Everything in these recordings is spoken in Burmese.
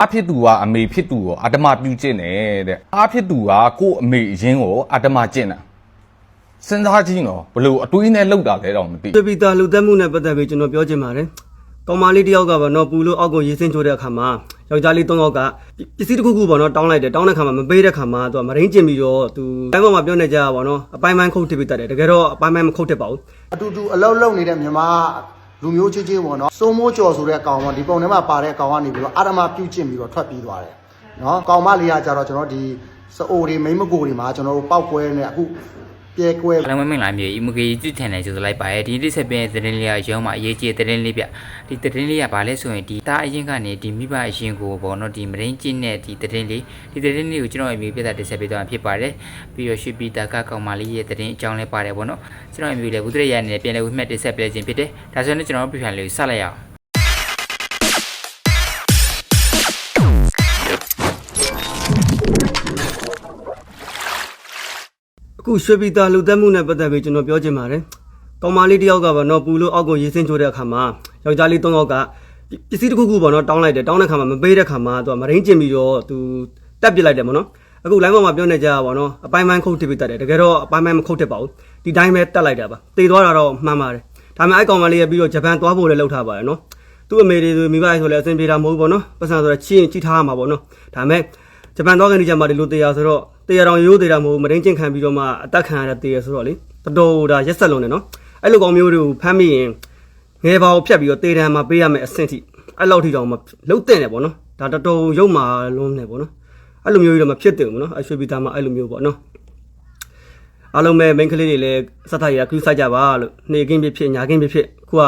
အားဖြစ်သူကအမေဖြစ်သူကိုအတ္တမပြုကျင့်တယ်တဲ့အားဖြစ်သူကကို့အမေအရင်ကိုအတ္တမကျင့်တာစဉ်းစားကြည့်နော်ဘလို့အတွေးနဲ့လောက်တာလဲတော့မသိတွေ့ပြီးသားလူသက်မှုနဲ့ပတ်သက်ပြီးကျွန်တော်ပြောချင်ပါတယ်။ကောင်မလေးတစ်ယောက်ကပေါ့နော်ပူလို့အောက်ကိုရေးစင်းချိုးတဲ့အခါမှာယောက်ျားလေး၃ယောက်ကပစ္စည်းတစ်ခုခုပေါ့နော်တောင်းလိုက်တယ်တောင်းတဲ့အခါမှာမပေးတဲ့အခါမှာသူကမရင်းကျင်ပြီးတော့သူတိုင်းပေါ်မှာပြောနေကြတာပေါ့နော်အပိုင်းပိုင်းခုတ်ထစ်ပြီးတတ်တယ်တကယ်တော့အပိုင်းပိုင်းမခုတ်ထစ်ပါဘူးအတူတူအလောက်လောက်နေတဲ့မြန်မာ လူမျိုးချင်းချင်းပေါ့နော်စိုးမိုးကျော်ဆိုတဲ့ကောင်ကဒီပုံထဲမှာပါတဲ့ကောင်ကနေပြီးတော့အာရမပြုတ်ကျင့်ပြီးတော့ထွက်ပြေးသွားတယ်နော်ကောင်မလေးကကြတော့ကျွန်တော်ဒီစအိုတွေမိမ့်မကိုတွေမှာကျွန်တော်တို့ပောက်ကွဲနေအခု ပြဲကွဲအလုံးမမင်္ဂလာမျိုးဤမကေကြည့်ထန်တယ်ကျဆိုလိုက်ပါရဲ့ဒီနေ့ဆက်ပြတဲ့သတင်းလေးကရုံးမှာအရေးကြီးတဲ့သတင်းလေးပြဒီသတင်းလေးကဘာလဲဆိုရင်ဒီတာအရင်ကနေဒီမိဘအရင်ကိုပေါ့နော်ဒီမရင်းကျင်းတဲ့ဒီသတင်းလေးဒီသတင်းလေးကိုကျွန်တော်အမျိုးပြတာတင်ဆက်ပေးသွားမှာဖြစ်ပါတယ်ပြီးတော့ရွှေပြည်တာကကောင်မလေးရဲ့သတင်းအကြောင်းလေးပါတယ်ပေါ့နော်ကျွန်တော်အမျိုးလည်းဘုဒ္ဓရရနဲ့ပြန်လဲဝိမှတ်တင်ဆက်ပေးခြင်းဖြစ်တယ်ဒါဆိုရင်ကျွန်တော်တို့ပြန်လေးကိုဆက်လိုက်ရအောင် ခုရွှေပြည်သားလူသက်မှုနဲ့ပတ်သက်ပြီးကျွန်တော်ပြောချင်ပါတယ်။ကောင်မလေးတစ်ယောက်ကပေါ့နော်ပူလို့အောက်ကိုရေးစင်းချိုးတဲ့အခါမှာယောက်ျားလေး၃ယောက်ကပစ္စည်းတစ်ခုခုပေါ့နော်တောင်းလိုက်တယ်တောင်းတဲ့အခါမှာမပေးတဲ့အခါမှာသူကမရင်းကျင်ပြီးတော့သူတက်ပစ်လိုက်တယ်ပေါ့နော်။အခု line ပေါ်မှာပြောနေကြတာပေါ့နော်အပိုင်းပိုင်းခုတ်ထစ်ပြီးတတ်တယ်တကယ်တော့အပိုင်းပိုင်းမခုတ်ထစ်ပါဘူး။ဒီတိုင်းပဲတက်လိုက်တာပါ။တေသွားတာတော့မှန်ပါတယ်။ဒါပေမဲ့အဲ့ကောင်မလေးကပြီးတော့ဂျပန်သွားဖို့လည်းလှုပ်ထားပါတယ်နော်။သူ့အမေတွေဆိုမိဘတွေဆိုလည်းအဆင်ပြေတာမဟုတ်ဘူးပေါ့နော်။ပတ်စံဆိုတော့ချင်းကြည့်ထားရမှာပေါ့နော်။ဒါပေမဲ့ဂျပန်သွားကနေကြမှာဒီလိုတရားဆိုတော့ တရားတော်ရိုးသေးတာမဟုတ်ဘူးမရင်းကျင်ခံပြီးတော့မှအသက်ခံရတဲ့တရားဆိုတော့လေတော်တော်ဒါရက်ဆက်လုံးနေနော်အဲ့လိုကောင်မျိုးတွေကိုဖမ်းမိရင်ငယ်ပါကိုဖြတ်ပြီးတော့တေတံမှာပေးရမယ်အဆင့်ထိအဲ့လောက်ထိတောင်မလှုပ်တဲ့တယ်ပေါ့နော်ဒါတော်တော်ရုပ်မာလုံးနေပေါ့နော်အဲ့လိုမျိုးကြီးတော့မဖြစ်တယ်ဘူးနော်အရွှေပြည်သားမှာအဲ့လိုမျိုးပေါ့နော်အားလုံးပဲမိန်းကလေးတွေလည်းစက်ထိုက်ရကူးဆိုင်ကြပါလို့နေကင်းဖြစ်ဖြစ်ညာကင်းဖြစ်ဖြစ်ခုက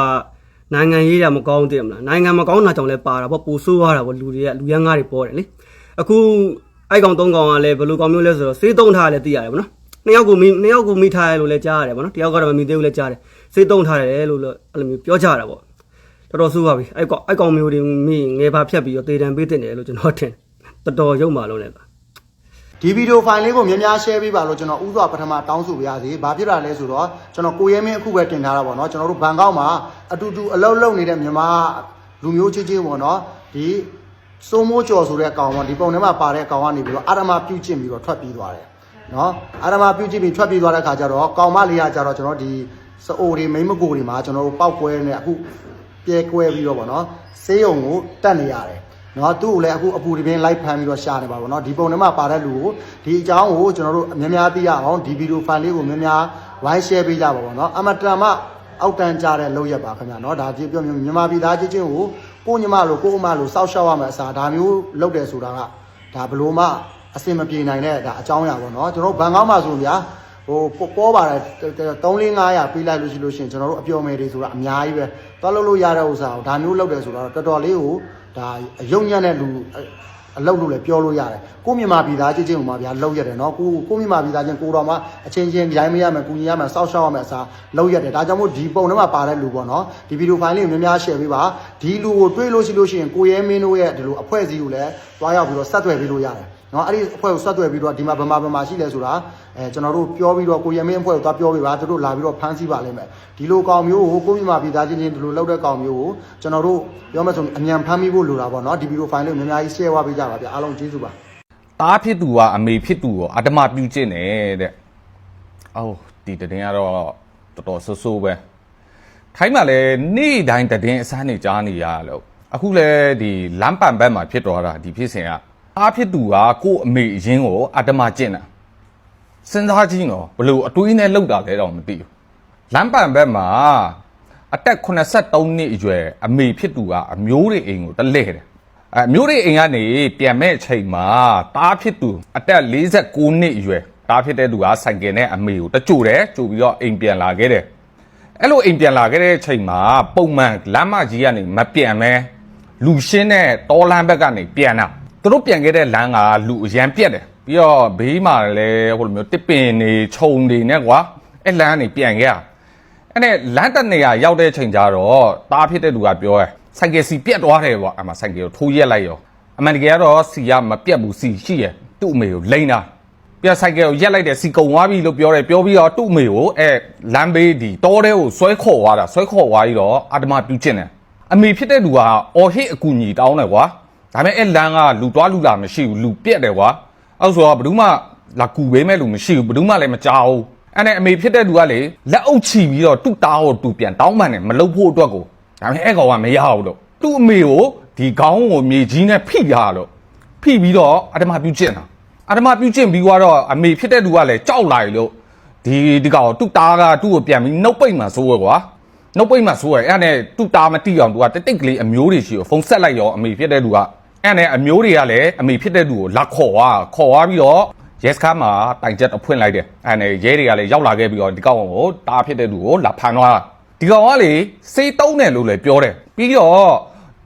နိုင်ငံရေးတာမကောင်းတယ်မလားနိုင်ငံမကောင်းတာကြောင့်လည်းပါတာပေါ့ပူဆိုးသွားတာပေါ့လူတွေကလူရမ်းကားတွေပေါ်တယ်လေအခု အိုက်ကောင်သုံးကောင်ကလည်းဘယ်လိုကောင်မျိုးလဲဆိုတော့စေးသုံးထားတယ်သိရတယ်ဗောနော်နှစ်ယောက်ကိုမိနှစ်ယောက်ကိုမိထားတယ်လို့လည်းကြားရတယ်ဗောနော်တယောက်ကတော့မမိသေးဘူးလည်းကြားတယ်စေးသုံးထားတယ်လို့လည်းအဲ့လိုမျိုးပြောကြတာဗောတော်တော်ဆိုးပါပြီအိုက်ကောင်အိုက်ကောင်မျိုးတွေမိငယ်ပါဖြတ်ပြီးတော့တေတံပေးတင်တယ်လို့ကျွန်တော်ထင်တော်တော်ရုပ်မာလုံးလည်းပါဒီဗီဒီယိုဖိုင်လေးကိုများများ share ပေးပါလို့ကျွန်တော်ဥစွာပထမတောင်းဆိုပါရစေ။ဘာဖြစ်တာလဲဆိုတော့ကျွန်တော်ကိုရဲမင်းအခုပဲတင်ထားတာပေါ့နော်။ကျွန်တော်တို့ဘန်ကောက်မှာအတူတူအလောက်လောက်နေတဲ့မြန်မာလူမျိုးချင်းချင်းပေါ့နော်။ဒီ စိုးမိုးကျော်ဆိုတဲ့ကောင်ကဒီပုံထဲမှာပါတဲ့ကောင်ကနေပြီးတော့အာရမပြုတ်ကျင့်ပြီးတော့ထွက်ပြေးသွားတယ်။နော်။အာရမပြုတ်ကျင့်ပြီးထွက်ပြေးသွားတဲ့ခါကျတော့ကောင်မလေးကကျတော့ကျွန်တော်ဒီစအိုတွေမိမ့်မကိုတွေမှာကျွန်တော်တို့ပောက်ကွဲနေအခုပြဲကွဲပြီးတော့ပေါ့နော်။ဆေးရုံကိုတက်နေရတယ်။နော်သူ့ကိုလည်းအခုအပူဒီပင်လိုက်ဖမ်းပြီးတော့ရှာနေပါဘောနော်ဒီပုံထဲမှာပါတဲ့လူကိုဒီအကြောင်းကိုကျွန်တော်တို့များများသိရအောင်ဒီဗီဒီယိုဖိုင်လေးကိုများများဝိုင်း share ပေးကြပါဘောနော်အမတန်မှအောက်တန်းကြတဲ့လောက်ရပါခင်ဗျာနော်ဒါကြည့်ပြောမျိုးမြန်မာပြည်သားချင်းချင်းကို ကိုညီမလိုကိုအမလိုစောက်ရှောက်ရမယ်အစားဒါမျိုးလုပ်တယ်ဆိုတာကဒါဘလို့မှအစင်မပြေနိုင်တဲ့ဒါအကြောင်းအရာပေါ့နော်ကျွန်တော်တို့ဘန်ကောက်မှာဆိုဗျာဟိုပေါ်ပါတယ်3 4 500ပေးလိုက်လို့ရှိလို့ရှိရင်ကျွန်တော်တို့အပျော်မယ်တွေဆိုတာအများကြီးပဲသွားလို့လို့ရတဲ့ဥစ္စာကိုဒါမျိုးလုပ်တယ်ဆိုတော့တော်တော်လေးကိုဒါအယုံညံ့တဲ့လူ အလုပ်လို့လည်းပြောလို့ရတယ်ကိုမြန်မာပြည်သားချင်းချင်းကိုမှဗျာလုပ်ရတယ်နော်ကိုကိုမြန်မာပြည်သားချင်းကိုတော်မှအချင်းချင်းရိုင်းမရမယ်ကူညီရမယ်စောက်ရှောက်ရမယ်အစားလုပ်ရတယ်ဒါကြောင့်မို့ဒီပုံထဲမှာပါတဲ့လူပေါ့နော်ဒီဗီဒီယိုဖိုင်လေးကိုများများ share ပေးပါဒီလူကိုတွေးလို့ရှိလို့ရှိရင်ကိုရဲမင်းတို့ရဲ့ဒီလိုအဖွဲ့အစည်းကိုလည်းတွားရောက်ပြီးတော့ဆက်သွယ်ပေးလို့ရတယ် နော်အဲ့ဒီအဖွဲ့ကိုဆက်သွယ်ပြီးတော့ဒီမှာဗမာဗမာရှိလဲဆိုတာအဲကျွန်တော်တို့ပြောပြီးတော့ကိုရမင်းအဖွဲ့ကိုသွားပြောပေးပါသူတို့လာပြီးတော့ဖမ်းဆီးပါလိမ့်မယ်ဒီလိုကောင်မျိုးကိုကိုမြန်မာပြည်သားချင်းချင်းဒီလိုလောက်တဲ့ကောင်မျိုးကိုကျွန်တော်တို့ပြောမယ်ဆိုရင်အမြန်ဖမ်းမိဖို့လိုတာပေါ့နော်ဒီဗီဒီယိုဖိုင်လေးကိုများများကြီး share ဝပေးကြပါဗျအားလုံးကျေးဇူးပါတားဖြစ်သူကအမေဖြစ်သူကိုအတ္တမပြုကျင့်တယ်တဲ့အော်ဒီတည်င်းကတော့တော်တော်ဆိုးဆိုးပဲထိုင်းမှာလည်းနေ့တိုင်းတည်င်းအစမ်းနေကြားနေရလို့အခုလည်းဒီလမ်းပန်ဘက်မှာဖြစ်သွားတာဒီဖြစ်စဉ်က တားဖြစ်သူကကို့အမေအရင်ကိုအတ္တမကျင့်တာစဉ်းစားကြည့်နော်ဘလို့အတွေးနဲ့လောက်တာလဲတော့မသိဘူးလမ်းပန်ဘက်မှာအသက်83နှစ်အရွယ်အမေဖြစ်သူကအမျိုးတွေအိမ်ကိုတလဲတယ်အဲမျိုးတွေအိမ်ကနေပြန်မဲ့အချိန်မှာတားဖြစ်သူအသက်49နှစ်အရွယ်တားဖြစ်တဲ့သူကဆိုင်ကယ်နဲ့အမေကိုတကြိုတယ်ကြိုပြီးတော့အိမ်ပြန်လာခဲ့တယ်အဲ့လိုအိမ်ပြန်လာခဲ့တဲ့အချိန်မှာပုံမှန်လမ်းမကြီးကနေမပြန်မဲလူရှင်းတဲ့တောလမ်းဘက်ကနေပြန်တာ သူတို့ပြန်ခဲ့တဲ့လမ်းကလူအရန်ပြက်တယ်ပြီးတော့ဘေးမှာလည်းဟိုလိုမျိုးတစ်ပင်နေခြုံနေနဲ့ကွာအဲ့လမ်းကနေပြန်ခဲ့ရအဲ့နဲ့လမ်းတက်နေရရောက်တဲ့အချိန်ကျတော့တားဖြစ်တဲ့လူကပြောရဲဆိုင်ကယ်စီပြတ်သွားတယ်ပေါ့အမှဆိုင်ကယ်ကိုထိုးရက်လိုက်ရောအမှန်တကယ်ကတော့စီကမပြတ်ဘူးစီရှိရသူ့အမေကိုလိမ့်တာပြတ်ဆိုင်ကယ်ကိုရက်လိုက်တယ်စီကုံသွားပြီလို့ပြောတယ်ပြောပြီးတော့သူ့အမေကိုအဲလမ်းဘေးဒီတောထဲကိုဆွဲခေါ်သွားတာဆွဲခေါ်သွားပြီးတော့အာတမပြုတ်ကျင်တယ်အမေဖြစ်တဲ့လူကအော်ဟစ်အကူညီတောင်းတယ်ကွာ ဒါပေမဲ့အဲ့လမ်းကလူတွားလူလာမရှိဘူးလူပြက်တယ်ကွာအဲ့ဆိုတော့ဘယ်သူမှလာကူပေးမဲ့လူမရှိဘူးဘယ်သူမှလည်းမကြောက်ဘူးအဲ့နဲ့အမေဖြစ်တဲ့လူကလေလက်အုပ်ချီပြီးတော့သူ့တားကိုသူပြန်တောင်းပန်တယ်မလုပ်ဖို့အတွက်ကိုဒါပေမဲ့အဲ့ကောင်ကမရဘူးလို့သူ့အမေကိုဒီခေါင်းကိုမြေကြီးနဲ့ဖိရလို့ဖိပြီးတော့အတ္တမပြုတ်ကျင့်တာအတ္တမပြုတ်ကျင့်ပြီးတော့အမေဖြစ်တဲ့လူကလည်းကြောက်လာပြီလို့ဒီဒီကောင်သူ့တားကသူ့ကိုပြန်ပြီးနှုတ်ပိတ်မှဆိုးရကွာနှုတ်ပိတ်မှဆိုးရအဲ့ဒါနဲ့သူ့တာမတိအောင်သူကတိတ်တိတ်ကလေးအမျိုးတွေရှိရောဖုန်းဆက်လိုက်ရောအမေဖြစ်တဲ့လူက အဲ့ဒါနဲ့အမျိုးတွေကလည်းအမေဖြစ်တဲ့လူကိုလက်ခေါ်သွားခေါ်သွားပြီးတော့ရဲစခန်းမှာတိုင်ချက်အဖွင့်လိုက်တယ်အဲ့ဒါနဲ့ရဲတွေကလည်းရောက်လာခဲ့ပြီးတော့ဒီကောင်ကိုတာဖြစ်တဲ့လူကိုလာဖမ်းသွားတာဒီကောင်ကလေစေးတုံးတယ်လို့လည်းပြောတယ်ပြီးတော့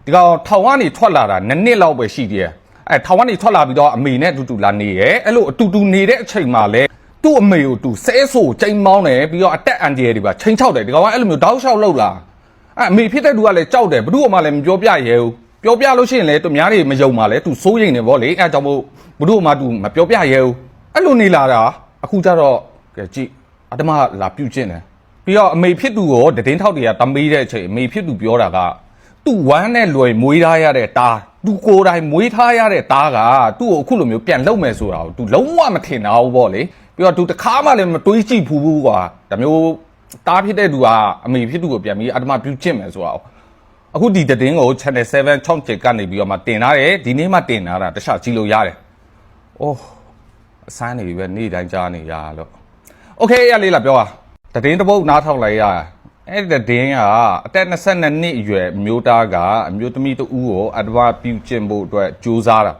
ဒီကောင်ထောင်ကနေထွက်လာတာနှစ်နှစ်လောက်ပဲရှိသေးတယ်အဲထောင်ကနေထွက်လာပြီးတော့အမေနဲ့အတူတူလာနေရဲအဲ့လိုအတူတူနေတဲ့အချိန်မှာလဲသူ့အမေကိုသူဆဲဆိုချိန်မောင်းတယ်ပြီးတော့အတက်အန်ဂျယ်တွေပါချိန်ချောက်တယ်ဒီကောင်ကအဲ့လိုမျိုးတောက်လျှောက်လောက်လာအဲ့အမေဖြစ်တဲ့သူကလည်းကြောက်တယ်ဘ누구မှလည်းမပြောပြရဲဘူး ပြောပြလို့ရှိရင်လည်းသူများတွေမယုံပါလဲသူစိုးရိမ်နေဗောလေအဲ့ဒါကြောင့်မို့ဘ누구မှသူမပြောပြရဲဘူးအဲ့လိုနေလာတာအခုကျတော့ကဲကြည့်အတမလာပြုတ်ကျင်တယ်ပြီးတော့အမေဖြစ်သူကိုတည်င်းထောက်တွေကတမေးတဲ့အချိန်အမေဖြစ်သူပြောတာကသူ့ဝမ်းနဲ့လွယ်မွေးထားရတဲ့တားသူကိုယ်တိုင်မွေးထားရတဲ့တားကသူ့ကိုအခုလိုမျိုးပြန်လုံမယ်ဆိုတာကို तू လုံးဝမထင်တာဘူးဗောလေ ပြီးတော့သူတခါမှလည်းမတွေးကြည့်ဘူးဘူးကွာဒါမျိုးတားဖြစ်တဲ့သူကအမေဖြစ်သူကိုပြန်ပြီးအတ္တမပြုတ်ချင်မယ်ဆိုတော့ အခုဒီတည်င်းကို channel 7 channel 7ကနေပြီးတော့မှတင်ထားတယ်ဒီနေ့မှတင်ထားတာတခြားကြည့်လို့ရတယ်။အိုးအစမ်းနေပြီပဲနေ့တိုင်းကြားနေရလို့။ Okay ရလေးလာပြောတာတည်င်းတစ်ပုတ်နားထောင်လိုက်ရအဲ့ဒီတည်င်းကအသက်22နှစ်အရွယ်အမျိုးသားကအမျိုးသမီးတဦးကိုအတ္တမပြုတ်ချင်ဖို့အတွက်ကြိုးစားတာ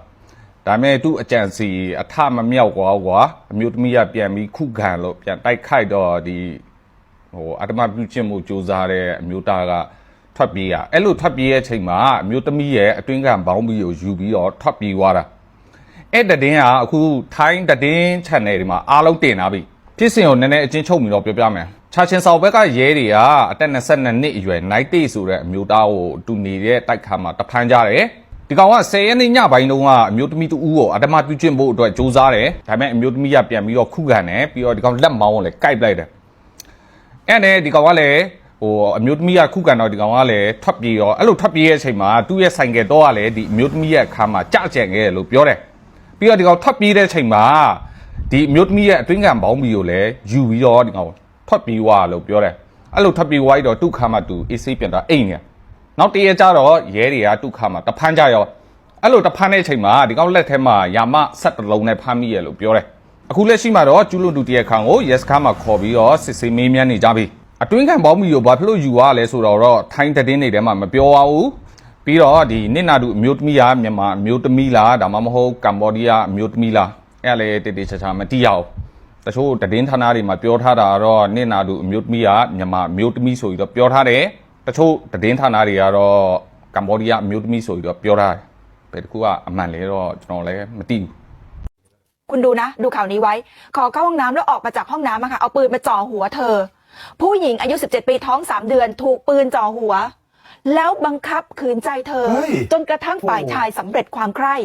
ဒါပေမဲ့သူ့အကြံစီအထမမြောက်ကွာကွာအမျိုးသမီးကပြန်ပြီးခုခံလို့ပြန်တိုက်ခိုက်တော့ဒီဟိုအတ္တမပြုတ်ချင်းမှုစူးစမ်းတဲ့အမျိုးသားက ထွက်ပြေးရအဲ့လိုထွက်ပြေးရဲ့အချိန်မှာအမျိုးသမီးရဲ့အတွင်းကဘောင်းဘီကိုယူပြီးတော့ထွက်ပြေးသွားတာအဲ့တည်င်းကအခုထိုင်းတည်င်း channel တွေမှာအားလုံးတင်လာပြီဖြစ်စဉ်ကိုနည်းနည်းအချင်းချုပ်ပြီးတော့ပြောပြမယ်ချာချင်းဆောင်ဘက်ကရဲတွေကအသက်22နှစ်အရွယ် night day ဆိုတဲ့အမျိုးသားကိုတူနေတဲ့တိုက်ခါမှာတဖမ်းကြတယ်ဒီကောင်က10ရက်နေ့ညပိုင်းတုန်းကအမျိုးသမီးတူဦးကိုအတမပြုတ်ကျင့်ဖို့အတွက်စူးစမ်းတယ်ဒါပေမဲ့အမျိုးသမီးကပြန်ပြီးတော့ခုခံတယ်ပြီးတော့ဒီကောင်လက်မောင်းကိုလည်းကိုက်ပလိုက်တယ်အဲ့နဲ့ဒီကောင်ကလည်း ဟိုအမျိုးသမီးကခုခံတော့ဒီကောင်ကလည်းထွက်ပြေးရောအဲ့လိုထွက်ပြေးရဲ့အချိန်မှာသူ့ရဲ့ဆိုင်ကယ်တော့ကလည်းဒီအမျိုးသမီးရဲ့အခါမှာကြကြံခဲ့တယ်လို့ပြောတယ်ပြီးတော့ဒီကောင်ထွက်ပြေးတဲ့အချိန်မှာဒီအမျိုးသမီးရဲ့အတွင်းကံပေါင်းပြီးကိုလည်းယူပြီးတော့ဒီကောင်ထွက်ပြေးသွားလို့ပြောတယ်အဲ့လိုထွက်ပြေးသွားပြီးတော့သူ့ခါမှာသူအေးဆေးပြန်တော့အိမ်နေနောက်တရက်ကျတော့ရဲတွေကဒုက္ခမှာတဖမ်းကြရောအဲ့လိုတဖမ်းတဲ့အချိန်မှာဒီကောင်လက်ထဲမှာယာမဆက်တစ်လုံးနဲ့ဖမ်းမိရလို့ပြောတယ်အခုလက်ရှိမှာတော့ကျူးလွန်သူတရက်ခန့်ကိုရဲစခန်းမှာခေါ်ပြီးတော့စစ်ဆေးမေးမြန်းနေကြပြီ အတွင်းခံပေါင်းမီကိုဘာဖြစ်လို့ယူရလဲဆိုတော့တော့ထိုင်းသတင်းတွေထဲမှာမပြောပါဘူးပြီးတော့ဒီနစ်နာသူအမျိုးသမီးလားမြန်မာအမျိုးသမီးလားဒါမှမဟုတ်ကမ္ဘောဒီးယားအမျိုးသမီးလားအဲ့ဒါလည်းတေတေချာချာမသိရဘူးတချို့သတင်းဌာနတွေမှာပြောထားတာကတော့နစ်နာသူအမျိုးသမီးကမြန်မာအမျိုးသမီးဆိုပြီးတော့ပြောထားတယ် တချို့သတင်းဌာနတွေကတော့ကမ္ဘောဒီးယားအမျိုးသမီးဆိုပြီးတော့ပြောထားတယ်ဘယ်တစ်ခုကအမှန်လဲတော့ကျွန်တော်လည်းမသိဘူး คุณดูนะ ดูข่าวนี้ไว้ ขอเข้าห้องน้ำแล้วออกมาจากห้องน้ำอะค่ะ เอาปืนมาจ่อหัวเธอ ผู้หญิงอายุ 17 ปีท้อง 3 เดือน ถูกปืนจ่อหัว แล้วบังคับขืนใจเธอ เฮ้ย จนกระทั่งฝ่ายชายสำเร็จความใคร่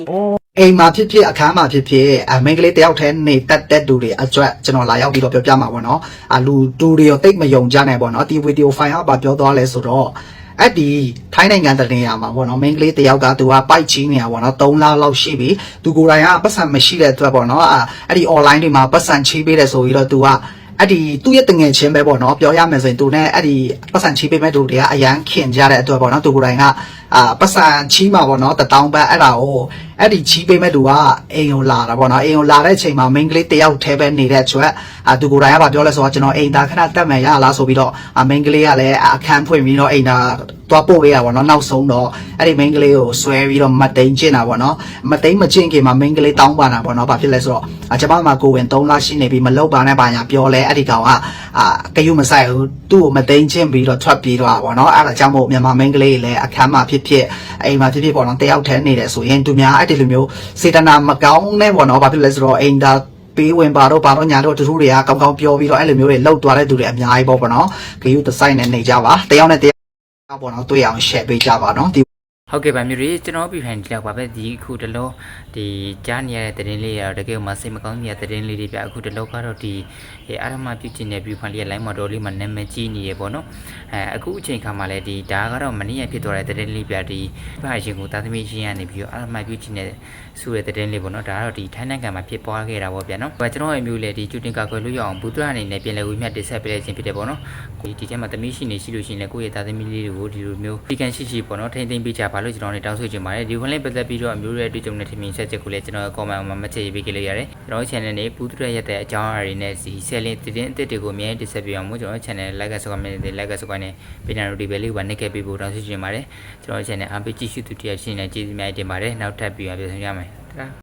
အိမ်မှာဖြစ်ဖြစ်အခန်းမှာဖြစ်ဖြစ်အမိန်းကလေးတယောက်တည်းနေတက်တဲ့သူတွေအကျွတ်ကျွန်တော်လာရောက်ပြီးတော့ပြောပြမှာပေါ့နော်အလူတူတွေရောတိတ်မယုံကြနိုင်ပေါ့နော်ဒီဗီဒီယိုဖိုင်ကဘာပြောသွားလဲဆိုတော့အဲ့ဒီထိုင်းနိုင်ငံတနေရာမှာပေါ့နော်မိန်းကလေးတယောက်ကသူကပိုက်ချီးနေရပေါ့နော်3လလောက်ရှိပြီသူကိုယ်တိုင်ကပတ်စံမရှိတဲ့အတွက်ပေါ့နော်အဲ့အဲ့ဒီ online တွေမှာပတ်စံချီးပေးတယ်ဆိုပြီးတော့သူက အဲ့ဒီသူ့ရဲ့တငယ်ချင်းပဲပေါ့နော်ပြောရမယ်ဆိုရင်သူနဲ့အဲ့ဒီပတ်စံချီးပေးမဲ့သူတွေကအရန်ခင်ကြတဲ့အတွက်ပေါ့နော်သူကိုယ်တိုင်က အာပတ်စံချီးမှာပေါ့နော်တတောင်းပတ်အဲ့ဒါကိုအဲ့ဒီချီးပေးမဲ့သူကအိမ်ကိုလာတာပေါ့နော်အိမ်ကိုလာတဲ့အချိန်မှာမိန်းကလေးတယောက်တည်းပဲနေတဲ့အတွက်အာသူကိုယ်တိုင်ကဗာပြောလဲဆိုတော့ကျွန်တော်အိမ်သားခဏတက်မယ်ရလားဆိုပြီးတော့အာမိန်းကလေးကလည်းအခန်းဖွင့်ပြီးတော့အိမ်သားသွားပို့ပေးရပါတော့နောက်ဆုံးတော့အဲ့ဒီမိန်းကလေးကိုဆွဲပြီးတော့မတ်တိန်ကျင့်တာပေါ့နော်မတိန်မကျင့်ခင်မှာမိန်းကလေးတောင်းပါတာပေါ့နော်ဘာဖြစ်လဲဆိုတော့အကျွန်မမှာကိုဝင်3လရှိနေပြီမလောက်ပါနဲ့ပါညာပြောလဲအဲ့ဒီကောင်ကအာကယူမဆိုင်ဘူးသူ့ကိုမတိန်ကျင့်ပြီးတော့ထွက်ပြေးတော့ပေါ့နော်အဲ့ဒါကြောင့်မို့မြန်မာမိန်းကလေးလည်းအခန်းမှာဖြစ်ဖြစ်အိမ်မှာဖြစ်ဖြစ်ပေါ့နော်တယောက်တည်းနေတယ်ဆိုရင်သူများအဲ့ဒီလိုမျိုးစေတနာမကောင်းနဲ့ပေါ့နော်ဘာဖြစ်လဲဆိုတော့အိမ်သားပေးဝင်ပါတော့ပါတော့ညာတော့တူတူတွေကကောင်းကောင်းပြောပြီးတော့အဲ့လိုမျိုးတွေလောက်သွားတဲ့သူတွေအများကြီးပေါ့ပေါ့နော်ဂယူတဆိုင်နဲ့နေကြပါတယောက်နဲ့တယောက်ပေါ့နော်တွေ့အောင် share ပေးကြပါနော်ဒီ ဟုတ်ကဲ့ပါမျိုးတွေကျွန်တော်ပြည်ဖိုင်ဒီလောက်ပါပဲဒီအခုတလောဒီကြားနေရတဲ့သတင်းလေးရတော့တကယ်မှစိတ်မကောင်းတဲ့သတင်းလေးတွေပြအခုတလောကတော့ဒီအဲအာရမပြုတ်ကျင်တဲ့ပြည်ဖိုင်လေးရဲ့ line မတော်လေးမှာနာမည်ကြီးနေရပေါ့နော်အဲအခုအချိန်ခါမှာလည်းဒီဒါကတော့မနေ့ကဖြစ်သွားတဲ့သတင်းလေးပြဒီဖာရှင်ကိုသားသမီးရှင်ကနေပြီးတော့အာရမပြုတ်ကျင်တဲ့ဆူတဲ့သတင်းလေးပေါ့နော်ဒါကတော့ဒီထိုင်းနိုင်ငံမှာဖြစ်ပွားခဲ့တာပေါ့ဗျာနော်ကျွန်တော်ရဲ့မျိုးလေဒီကျူတင်ကာကွယ်လို့ရအောင်ဘူတရအနေနဲ့ပြင်လည်ဝီမြတ်တင်ဆက်ပေးခြင်းဖြစ်တယ်ပေါ့နော်ဒီဒီထဲမှာသမီးရှင်နေရှိလို့ရှိရင်လည်းကိုယ့်ရဲ့သားသမီးလေးတွေကိုဒီလိုမျိုးဒီကန်ရှိရှိပေါ့နော်ထိမ့်သိမ့်ပေးကြပါလို့ကျွန်တော်နေတောင်းဆိုချင်ပါတယ်ဒီခွန်းလေးပတ်သက်ပြီးတော့အမျိုးရဲ့အတွေ့အကြုံနဲ့ထင်မြင်ဆက်ချက်ကိုလည်းကျွန်တော် comment မှာမချေပေးခဲ့လို့ရတယ်ကျွန်တော် channel နဲ့ပူးတူရရက်တဲ့အကြောင်းအရာတွေနဲ့ဒီ selling တင်အစ်တွေကိုအများကြီးတင်ဆက်ပေးအောင်မို့ကျွန်တော် channel like ဆော့ comment တွေ like ဆော့ comment နဲ့ပေးနာတို့ဒီပဲလေးကိုနှိပ်ခဲ့ပေးဖို့တောင်းဆိုချင်ပါတယ်ကျွန်တော် channel အားပေးကြည့်ရှုသူတရားရှင်နဲ့ကျေးဇူးများတင်ပါတယ်နောက်ထပ်ပြီးအောင်ပြန်ဆောင်ရမယ်